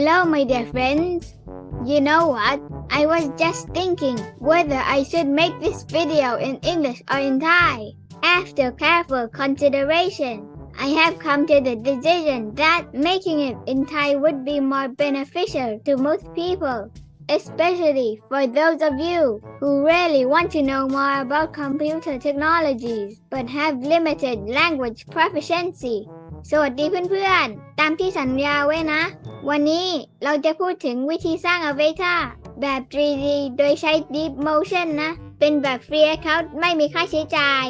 Hello, my dear friends. You know what? I was just thinking whether I should make this video in English or in Thai. After careful consideration, I have come to the decision that making it in Thai would be more beneficial to most people, especially for those of you who really want to know more about computer technologies but have limited language proficiency. สวัสดีเพื่อนๆ ตามที่สัญญาไว้นะ วันนี้เราจะพูดถึงวิธีสร้าง Avatar แบบ 3D โดยใช้ Deep Motion นะ เป็นแบบ Free Account ไม่มีค่าใช้จ่าย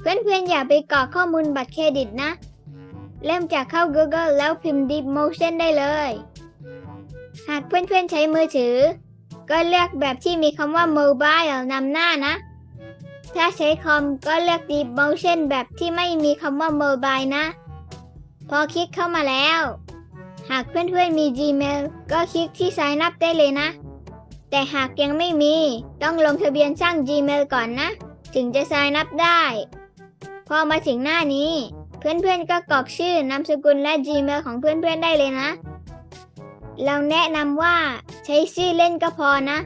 เพื่อนๆ อย่าไปกรอกข้อมูลบัตรเครดิตนะ เริ่มจากเข้า Google แล้วพิมพ์ Deep Motion ได้เลย หากเพื่อนๆ ใช้มือถือ ก็เลือกแบบที่มีคำว่า Mobile นำหน้านะ ถ้าใช้คอมก็เลือก Deep Motion แบบที่ไม่มีคำว่า Mobile นะ พอคลิกเข้ามาแล้ว หากเพื่อนๆมี Gmail ก็คลิกที่ Sign up ได้เลยนะ แต่หากยังไม่มี ต้องลงทะเบียนสร้าง Gmail ก่อนนะ ถึงจะ Sign up ได้ พอมาถึงหน้านี้ เพื่อนๆก็กรอกชื่อนามสกุลและ Gmail ของเพื่อนๆได้เลยนะ เราแนะนำว่าใช้ชื่อเล่นก็พอนะ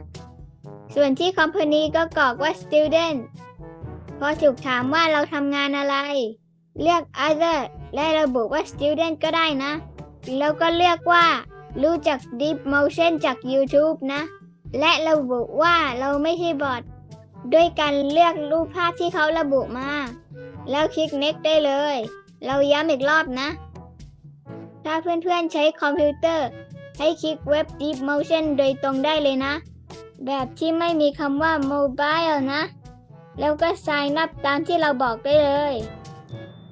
ส่วนที่ Company ก็กรอกว่า Student พอถูกถามว่าเราทำงานอะไร เลือก other และระบุว่า student ก็ได้นะ แล้วก็เลือกว่า รู้จัก deep motion จาก YouTube นะ และระบุว่าเราไม่ใช่บอทด้วยการเลือกรูปภาพที่เขาระบุมา แล้วคลิก next ได้เลย เราย้ำอีกรอบนะ ถ้าเพื่อนๆใช้คอมพิวเตอร์ ให้คลิกเว็บ deep motion โดยตรงได้เลยนะ แบบที่ไม่มีคำว่า mobile นะ แล้วก็ sign up ตามที่เราบอกได้เลย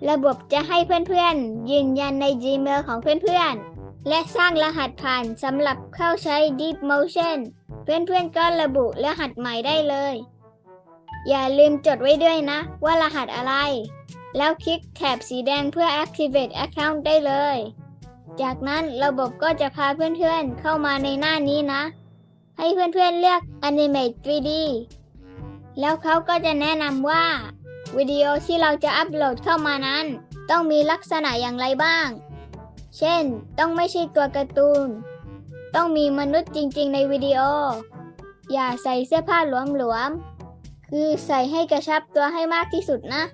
ระบบจะให้เพื่อนๆ ยืนยันใน Gmail ของเพื่อนๆ และสร้างรหัสผ่านสำหรับเข้าใช้ Deep Motion เพื่อนๆ ก็ระบุรหัสใหม่ได้เลย อย่าลืมจดไว้ด้วยนะ ว่ารหัสอะไร แล้วคลิกแถบสีแดงเพื่อ Activate Account ได้เลย จากนั้นระบบก็จะพาเพื่อนๆ เข้ามาในหน้านี้นะ ให้เพื่อนๆเลือก Animate 3D แล้วเขาก็จะแนะนำว่า วิดีโอที่เราจะอัปโหลดเข้ามานั้น ต้องมีลักษณะอย่างไรบ้าง เช่น ต้องไม่ใช่ตัวการ์ตูน ต้องมีมนุษย์จริงๆ ในวิดีโอ อย่าใส่เสื้อผ้าหลวมๆ คือใส่ให้กระชับตัวให้มากที่สุดนะ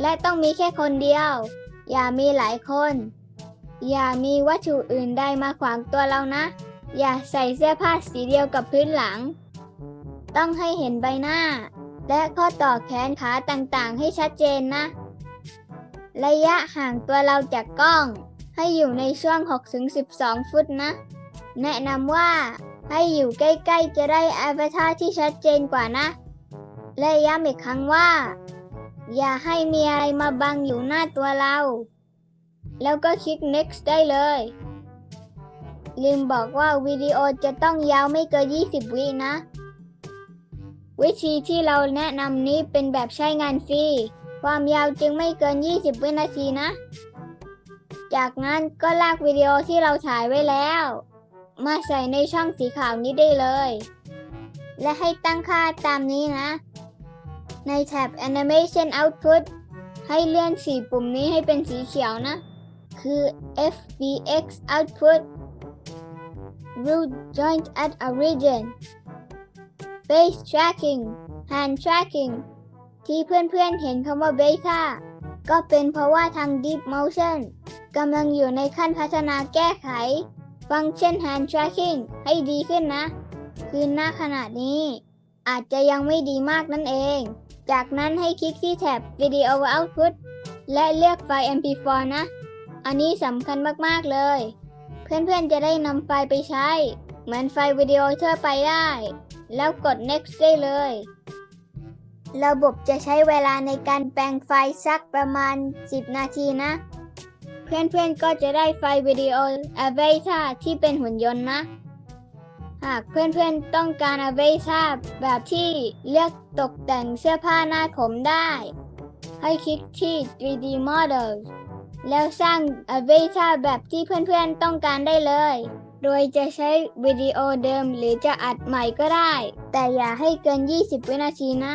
และต้องมีแค่คนเดียว อย่ามีหลายคน อย่ามีวัตถุอื่นใดมาขวางตัวเรานะ อย่าใส่เสื้อผ้าสีเดียวกับพื้นหลัง ต้องให้เห็นใบหน้า และข้อต่อแขนขาต่างๆ ให้ชัดเจนนะ ระยะห่างตัวเราจากกล้อง ให้อยู่ในช่วง 6-12 ฟุตนะ แนะนำว่าให้อยู่ใกล้ๆ จะได้อ v วตารที่ชัดเจนกว่านะ และย้ำอีกครั้งว่า อย่าให้มีอะไรมาบังอยู่หน้าตัวเรา แล้วก็คลิก next ได้เลย ลืมบอกว่าวิดีโอจะต้องยาวไม่เกิน 20 วินะ วิธีที่เราแนะนำนี้เป็นแบบใช้งานฟรี ความยาวจึงไม่เกิน 20 วินาทีนะ จากนั้นก็ลากวิดีโอที่เราถ่ายไว้แล้ว มาใส่ในช่องสีขาวนี้ได้เลย และให้ตั้งค่าตามนี้นะ ในแท็บ Animation Output ให้เลื่อนสีปุ่มนี้ให้เป็นสีเขียวนะ คือ FBX Output Root Joint at Origin Face Tracking Hand Tracking ที่เพื่อนๆเห็นคำว่า Beta ก็เป็นเพราะว่าทาง Deep Motion กำลังอยู่ในขั้นพัฒนาแก้ไข ฟังก์ชัน Hand Tracking ให้ดีขึ้นนะ คือหน้าขนาดนี้ อาจจะยังไม่ดีมากนั่นเอง จากนั้นให้คลิกที่แท็บ Video Output และเลือกไฟล์ MP4 นะ อันนี้สำคัญมากๆเลย เพื่อนๆจะได้นำไฟล์ไปใช้ เหมือนไฟล์วิดีโอทั่วไปได้ แล้วกด next ได้เลย ระบบจะใช้เวลาในการแปลงไฟล์สักประมาณ 10 นาทีนะ เพื่อนๆก็จะได้ไฟล์วิดีโอ Avatar ที่เป็นหุ่นยนต์นะ หากเพื่อนๆต้องการ Avatar แบบที่เลือกตกแต่งเสื้อผ้าหน้าผมได้ ให้คลิกที่ 3D Models แล้วสร้าง Avatar แบบที่เพื่อนๆต้องการได้เลย โดยจะใช้วิดีโอเดิมหรือจะอัดใหม่ก็ได้ แต่อย่าให้เกิน 20 วินาทีนะ